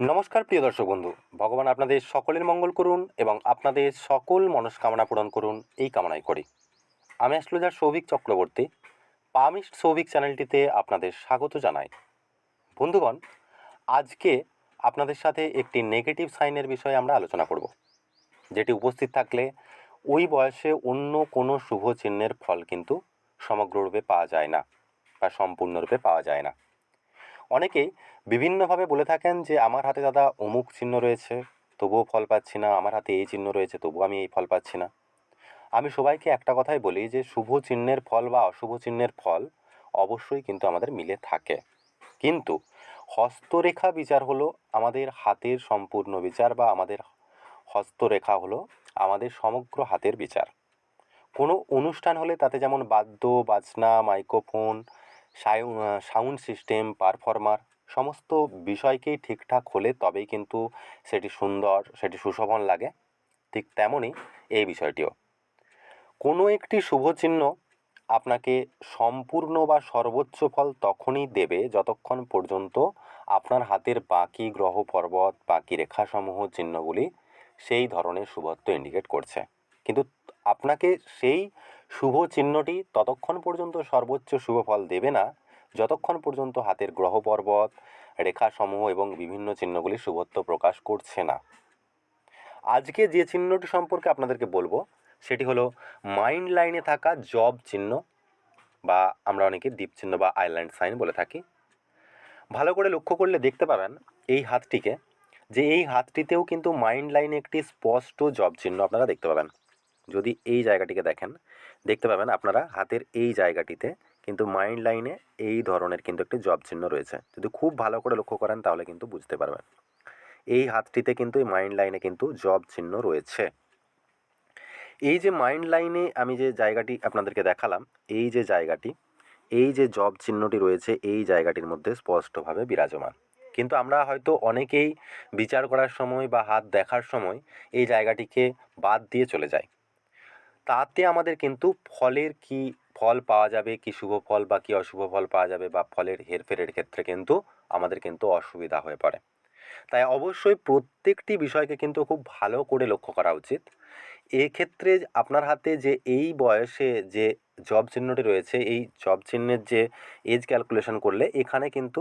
নমস্কার, প্রিয় দর্শক বন্ধু। ভগবান আপনাদের সকলের মঙ্গল করুন এবং আপনাদের সকল মনস্কামনা পূরণ করুন এই কামনাই করি। আমি অ্যাস্ট্রোলজার সৌভিক চক্রবর্তী পামিস্ট সৌভিক চ্যানেলটিতে আপনাদের স্বাগত জানাই। বন্ধুগণ, আজকে আপনাদের সাথে একটি নেগেটিভ সাইনের বিষয়ে আমরা আলোচনা করব, যেটি উপস্থিত থাকলে ওই বয়সে অন্য কোনো শুভ চিহ্নের ফল কিন্তু সমগ্ররূপে পাওয়া যায় না বা সম্পূর্ণরূপে পাওয়া যায় না। অনেকেই বিভিন্নভাবে বলে থাকেন যে, আমার হাতে দাদা অমুক চিহ্ন রয়েছে, তবুও ফল পাচ্ছি না। আমার হাতে এই চিহ্ন রয়েছে, তবুও আমি এই ফল পাচ্ছি না। আমি সবাইকে একটা কথাই বলি যে, শুভ চিহ্নের ফল বা অশুভ চিহ্নের ফল অবশ্যই কিন্তু আমাদের মিলে থাকে। কিন্তু হস্তরেখা বিচার হলো আমাদের হাতের সম্পূর্ণ বিচার বা আমাদের হস্তরেখা হলো আমাদের সমগ্র হাতের বিচার। কোনো অনুষ্ঠান হলে তাতে যেমন বাদ্য, বাজনা, মাইক্রোফোন সাউন্ড সিস্টেম, পারফর্মার সমস্ত বিষয়কেই ঠিকঠাক হলে তবেই কিন্তু সেটি সুন্দর, সেটি সুশোভন লাগে। ঠিক তেমনই এই বিষয়টিও। কোনো একটি শুভ চিহ্ন আপনাকে সম্পূর্ণ বা সর্বোচ্চ ফল তখনই দেবে যতক্ষণ পর্যন্ত আপনার হাতের বাকি গ্রহ পর্বত, বাকি রেখাসমূহ, চিহ্নগুলি সেই ধরনের শুভত্ব ইন্ডিকেট করছে। কিন্তু আপনাকে সেই শুভ চিহ্নটি ততক্ষণ পর্যন্ত সর্বোচ্চ শুভ ফল দেবে না। যতক্ষণ পর্যন্ত হাতের গ্রহ পর্বত রেখাসমূহ এবং বিভিন্ন চিহ্নগুলি শুভত্ব প্রকাশ করছে না। আজকে যে চিহ্নটি সম্পর্কে আপনাদেরকে বলব, সেটি হলো মাইন্ড লাইনে থাকা জব চিহ্ন বা আমরা অনেকে দ্বীপ চিহ্ন বা আইল্যান্ড সাইন বলে থাকি। ভালো করে লক্ষ্য করলে দেখতে পাবেন এই হাতটিকে, যে এই হাতটিতেও কিন্তু মাইন্ড লাইনে একটি স্পষ্ট জব চিহ্ন আপনারা দেখতে পাবেন। যদি এই জায়গাটিকে দেখেন দেখতে পাবেন আপনারা হাতের এই জায়গাটিতে কিন্তু মাইন্ড লাইনে এই ধরনের কিন্তু একটি জব চিহ্ন রয়েছে। যদি খুব ভালো করে লক্ষ্য করেন তাহলে কিন্তু বুঝতে পারবেন। এই হাতটিতে কিন্তু এই মাইন্ড লাইনে কিন্তু জব চিহ্ন রয়েছে। এই যে মাইন্ড লাইনে আমি যে জায়গাটি আপনাদেরকে দেখালাম, এই যে জায়গাটি, এই যে জব চিহ্নটি রয়েছে, এই জায়গাটির মধ্যে স্পষ্টভাবে বিরাজমান। কিন্তু আমরা হয়তো অনেকেই বিচার করার সময় বা হাত দেখার সময় এই জায়গাটিকে বাদ দিয়ে চলে যাই। তাতে আমাদের কিন্তু ফলের কি ফল পাওয়া যাবে, কি শুভ ফল বা কি অশুভ ফল পাওয়া যাবে বা ফলের হেরফেরের ক্ষেত্রে কিন্তু আমাদের কিন্তু অসুবিধা হয়ে পড়ে। তাই অবশ্যই প্রত্যেকটি বিষয়কে কিন্তু খুব ভালো করে লক্ষ্য করা উচিত। এক্ষেত্রে আপনার হাতে যে এই বয়সে যে জব চিহ্নটি রয়েছে, এই জব চিহ্নের যে এজ ক্যালকুলেশন করলে এখানে কিন্তু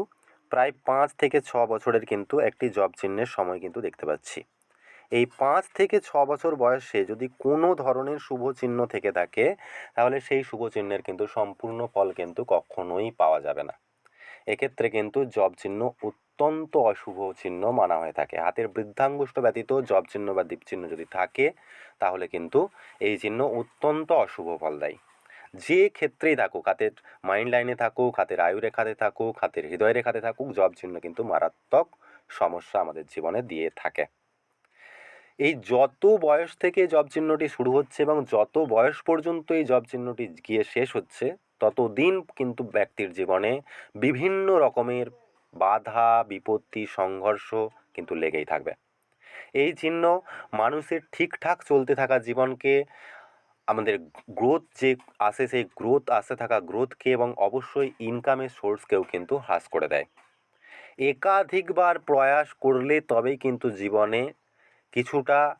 প্রায় পাঁচ থেকে ছ বছরের কিন্তু একটি জব চিহ্নের সময় কিন্তু দেখতে পাচ্ছি। এই পাঁচ থেকে ছ বছর বয়সে যদি কোনো ধরনের শুভ চিহ্ন থেকে থাকে, তাহলে সেই শুভ চিহ্নের কিন্তু সম্পূর্ণ ফল কিন্তু কখনোই পাওয়া যাবে না। এক্ষেত্রে কিন্তু জব চিহ্ন অত্যন্ত অশুভ চিহ্ন মানা হয়ে থাকে। হাতের বৃদ্ধাঙ্গুষ্ঠ ব্যতীত জব চিহ্ন বা দ্বীপ চিহ্ন যদি থাকে, তাহলে কিন্তু এই চিহ্ন অত্যন্ত অশুভ ফল দেয়। যে ক্ষেত্রেই থাকুক, হাতের মাইন্ড লাইনে থাকুক, হাতের আয়ু রেখাতে থাকুক, হাতের হৃদয় রেখাতে থাকুক, জব চিহ্ন কিন্তু মারাত্মক সমস্যা আমাদের জীবনে দিয়ে থাকে। এই যত বয়স থেকে জব চিহ্নটি শুরু হচ্ছে এবং যত বয়স পর্যন্ত এই জব চিহ্নটি গিয়ে শেষ হচ্ছে, ততদিন কিন্তু ব্যক্তির জীবনে বিভিন্ন রকমের বাধা, বিপত্তি, সংঘর্ষ কিন্তু লেগেই থাকবে। এই চিহ্ন মানুষের ঠিকঠাক চলতে থাকা জীবনকে, আমাদের গ্রোথ যে আসে, সেই গ্রোথ আসতে থাকা গ্রোথকে এবং অবশ্যই ইনকামের সোর্সকেও কিন্তু হ্রাস করে দেয়। একাধিকবার প্রয়াস করলে তবেই কিন্তু জীবনে কিছুটা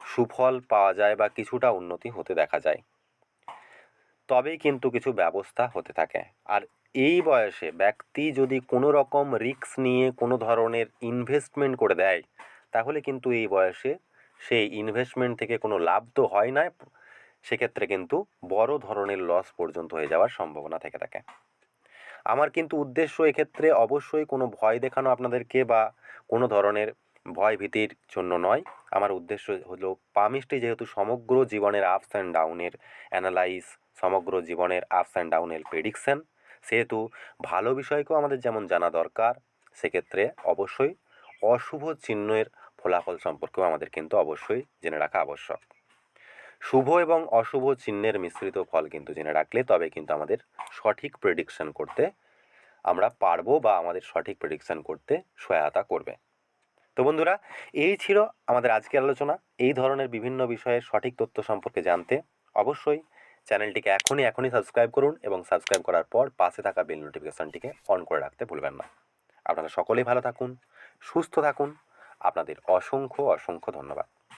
সুফল পাওয়া যায় বা কিছুটা উন্নতি হতে দেখা যায়। তবেই কিন্তু কিছু ব্যবস্থা হতে থাকে। আর এই বয়সে ব্যক্তি যদি কোনো রকম রিস্ক নিয়ে কোনো ধরনের ইনভেস্টমেন্ট করে দেয়, তাহলে কিন্তু এই বয়সে সেই ইনভেস্টমেন্ট থেকে কোনো লাভ তো হয় না। সেক্ষেত্রে কিন্তু বড় ধরনের লস পর্যন্ত হয়ে যাওয়ার সম্ভাবনা থেকে থাকে। আমার কিন্তু উদ্দেশ্য এক্ষেত্রে অবশ্যই কোনো ভয় দেখানো আপনাদেরকে বা কোনো ধরনের ভয় ভীতির জন্য নয়। আমার উদ্দেশ্য হলো পামিস্টে যেহেতু সমগ্র জীবনের আপস অ্যান্ড ডাউনের অ্যানালাইজ সমগ্র জীবনের আপস অ্যান্ড ডাউনের প্রেডিকশান সেহেতু ভালো বিষয়কেও আমাদের যেমন জানা দরকার, সেক্ষেত্রে অবশ্যই অশুভ চিহ্নের ফলাফল সম্পর্কেও আমাদের কিন্তু অবশ্যই জেনে রাখা আবশ্যক। শুভ এবং অশুভ চিহ্নের মিশ্রিত ফল কিন্তু জেনে রাখলে তবে কিন্তু আমাদের সঠিক প্রেডিকশান করতে আমরা পারব বা আমাদের সঠিক প্রেডিকশন করতে সহায়তা করবে। তো বন্ধুরা, এই ছিল আমাদের আজকের আলোচনা। এই ধরনের বিভিন্ন বিষয়ের সঠিক তথ্য সম্পর্কে জানতে অবশ্যই চ্যানেলটিকে এখনই এখনই সাবস্ক্রাইব করুন এবং সাবস্ক্রাইব করার পর পাশে থাকা বেল নোটিফিকেশানটিকে অন করে রাখতে ভুলবেন না। আপনারা সকলেই ভালো থাকুন, সুস্থ থাকুন। আপনাদের অসংখ্য অসংখ্য ধন্যবাদ।